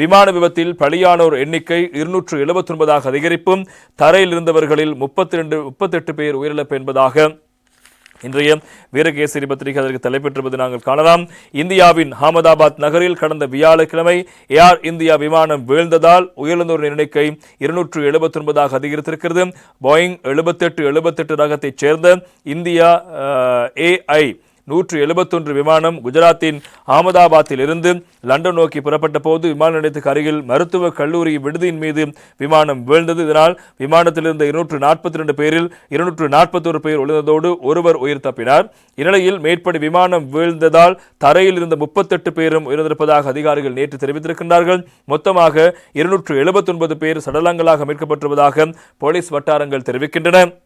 விமான விபத்தில் பலியானோர் எண்ணிக்கை இருநூற்று எழுபத்தி ஒன்பதாக அதிகரிப்பும் தரையில் இருந்தவர்களில் முப்பத்தி ரெண்டு முப்பத்தெட்டு பேர் உயிரிழப்பு என்பதாக இன்றைய வீரகேசரி பத்திரிகை அதற்கு தலைப்பெற்றிருப்பது நாங்கள் காணலாம். இந்தியாவின் அகமதாபாத் நகரில் கடந்த வியாழக்கிழமை ஏர் இந்தியா விமானம் வீழ்ந்ததால் உயிரிழந்தோரின் எண்ணிக்கை இருநூற்று எழுபத்தி ஒன்பதாக அதிகரித்திருக்கிறது. போயிங் எழுபத்தெட்டு எழுபத்தெட்டு ரகத்தைச் சேர்ந்த இந்தியா ஏஐ நூற்று எழுபத்தொன்று விமானம் குஜராத்தின் அகமதாபாத்தில் இருந்து லண்டன் நோக்கி புறப்பட்ட போது விமான நிலையத்துக்கு அருகில் மருத்துவ கல்லூரி விடுதியின் மீது விமானம் வீழ்ந்தது. இதனால் விமானத்தில் இருந்த இருநூற்று நாற்பத்தி ரெண்டு பேரில் இருநூற்று நாற்பத்தொரு பேர் ஒளிந்ததோடு ஒருவர் உயிர் தப்பினார். இந்நிலையில் மேற்படி விமானம் வீழ்ந்ததால் தரையில் இருந்த முப்பத்தெட்டு பேரும் உயிரிழந்திருப்பதாக அதிகாரிகள் நேற்று தெரிவித்திருக்கின்றார்கள். மொத்தமாக இருநூற்று எழுபத்தொன்பது பேர் சடலங்களாக மீட்கப்பட்டுள்ளதாக போலீஸ் வட்டாரங்கள் தெரிவிக்கின்றன.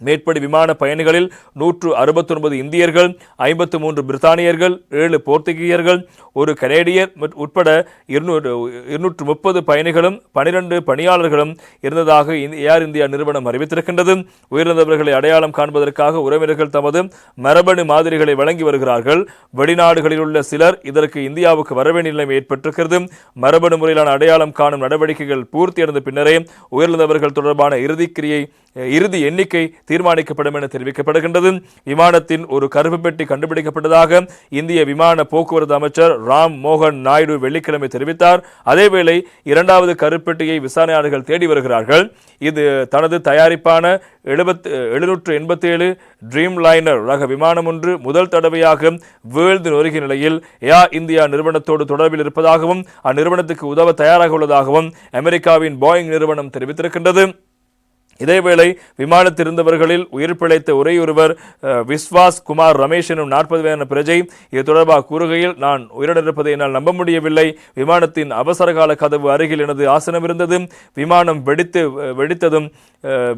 மேற்படி விமான பயணிகளில் நூற்று அறுபத்தொன்பது இந்தியர்கள் ஐம்பத்து மூன்று பிரித்தானியர்கள் ஏழு போர்த்துகீயர்கள் ஒரு கனேடியர் உட்பட இருநூறு இருநூற்று முப்பது பயணிகளும் பனிரெண்டு பணியாளர்களும் இருந்ததாக ஏர் இந்தியா நிறுவனம் அறிவித்திருக்கின்றது. உயிரிழந்தவர்களை அடையாளம் காண்பதற்காக உறவினர்கள் தமது மரபணு மாதிரிகளை வழங்கி வருகிறார்கள். வெளிநாடுகளில் உள்ள சிலர் இதற்கு இந்தியாவுக்கு வரவேண்டிய நிலைமை ஏற்பட்டிருக்கிறது. மரபணு முறையிலான அடையாளம் காணும் நடவடிக்கைகள் பூர்த்தியடைந்த பின்னரே உயிரிழந்தவர்கள் தொடர்பான இறுதிக்கிரியை இறுதி எண்ணிக்கை தீர்மானிக்கப்படும் என தெரிவிக்கப்படுகின்றது. விமானத்தின் ஒரு கருப்பு பெட்டி கண்டுபிடிக்கப்பட்டதாக இந்திய விமான போக்குவரத்து அமைச்சர் ராம் மோகன் நாயுடு வெள்ளிக்கிழமை தெரிவித்தார். அதேவேளை இரண்டாவது கருப்பெட்டியை விசாரணையாளர்கள் தேடி வருகிறார்கள். இது தனது தயாரிப்பான எழுபத்து எழுநூற்று எண்பத்தி ஏழு ட்ரீம் லைனர் ரக விமானம் ஒன்று முதல் தடவையாக வீழ்ந்து நொறுகிய நிலையில் ஏர் இந்தியா நிறுவனத்தோடு தொடர்பில் இருப்பதாகவும் அந்நிறுவனத்துக்கு உதவ தயாராக உள்ளதாகவும் அமெரிக்காவின் போயிங் நிறுவனம் தெரிவித்திருக்கின்றது. இதேவேளை விமானத்தில் இருந்தவர்களில் உயிர் பிழைத்த ஒரே ஒருவர் விஸ்வாஸ் குமார் ரமேஷ் எனும் நாற்பது வயதான பிரஜை இது தொடர்பாக கூறுகையில் நான் உயிரிழந்திருப்பதை என்னால் நம்ப முடியவில்லை. விமானத்தின் அவசரகால கதவு அருகில் எனது ஆசனம் இருந்தது. விமானம் வெடித்து வெடித்ததும்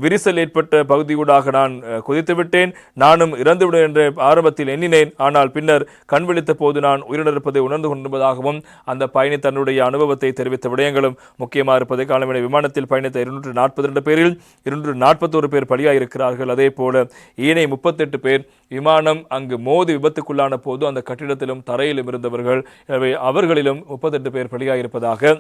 விரிசல் ஏற்பட்ட பகுதியூடாக நான் குதித்துவிட்டேன் நானும் இறந்துவிடும் என்று ஆரம்பத்தில் எண்ணினேன். ஆனால் பின்னர் கண் விழித்த போது நான் உயிரிழந்திருப்பதை உணர்ந்து கொண்டிருப்பதாகவும் அந்த பயணி தன்னுடைய அனுபவத்தை தெரிவித்த விடயங்களும் முக்கியமாக இருப்பதை காலம் விமானத்தில் பயணித்த இருநூற்று நாற்பத்தி ரெண்டு பேரில் இருநூற்று நாற்பத்தோரு பேர் பலியாயிருக்கிறார்கள். அதே போல ஏனைய முப்பத்தெட்டு பேர் விமானம் அங்கு மோதி விபத்துக்குள்ளான போது அந்த கட்டிடத்திலும் தரையிலும் இருந்தவர்கள். எனவே அவர்களிலும் முப்பத்தெட்டு பேர் பலியாயிருப்பதாக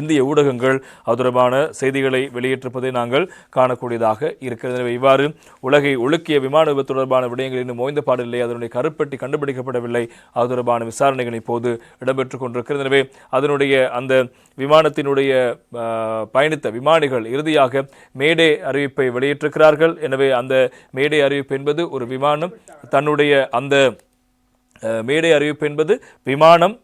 இந்திய ஊடகங்கள் அது தொடர்பான செய்திகளை வெளியிட்டிருப்பதை நாங்கள் காணக்கூடியதாக இருக்கிறது. எனவே இவ்வாறு உலகை ஒழுக்கிய விமான விபத்து தொடர்பான விடயங்கள் இன்னும் ஓய்ந்த பாடில்லை. அதனுடைய கருப்பெட்டி கண்டுபிடிக்கப்படவில்லை. அது தொடர்பான விசாரணைகள் இப்போது இடம்பெற்று கொண்டிருக்கிறது. எனவே அதனுடைய அந்த விமானத்தினுடைய பயணித்த விமானிகள் இறுதியாக மேடே அறிவிப்பை வெளியிட்டிருக்கிறார்கள். எனவே அந்த மேடே அறிவிப்பு என்பது ஒரு விமானம். தன்னுடைய அந்த மேடை அறிவிப்பு என்பது விமானம்.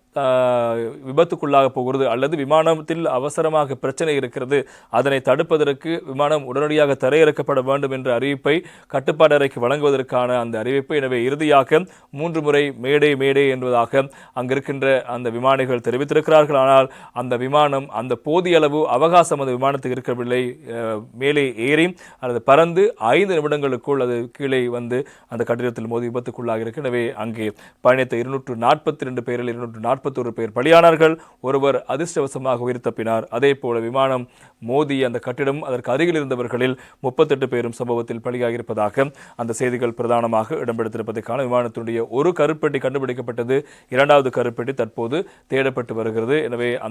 விபத்துக்குள்ளாக போகிறது அல்லது விமானத்தில் அவசரமாக பிரச்சனை இருக்கிறது அதனை தடுப்பதற்கு விமானம் உடனடியாக தரையிறக்கப்பட வேண்டும் என்ற அறிவிப்பை கட்டுப்பாடு அறைக்கு வழங்குவதற்கான அந்த அறிவிப்பு. எனவே இறுதியாக மூன்று முறை மேடை மேடை என்பதாக அங்கிருக்கின்ற அந்த விமானிகள் தெரிவித்திருக்கிறார்கள். ஆனால் அந்த விமானம் அந்த போதிய அளவு அவகாசம் அந்த விமானத்துக்கு இருக்கவில்லை. மேலே ஏறி அல்லது பறந்து ஐந்து நிமிடங்களுக்குள் அது கீழே வந்து அந்த கட்டிடத்தில் மோதி விபத்துக்குள்ளாக இருக்கு. எனவே அங்கே பயணித்த இருநூற்று நாற்பத்தி ரெண்டு பேரில் இருநூற்று நாற்பத்தொரு பேர் பலியானார்கள் ஒருவர் அதிர்ஷ்டவசமாக உயிர் தப்பினார். அதே போல விமானம் மோதி அந்த கட்டிடம் அதற்கு அருகில் இருந்தவர்களில் முப்பத்தெட்டு பேரும் சம்பவத்தில் பலியாகியிருப்பதாக அந்த செய்திகள் பிரதானமாக இடம்பெடுத்திருப்பதற்கான விமானத்தினுடைய ஒரு கருப்பெட்டி கண்டுபிடிக்கப்பட்டது. இரண்டாவது கருப்பெட்டி தற்போது தேடப்பட்டு வருகிறது. எனவே அந்த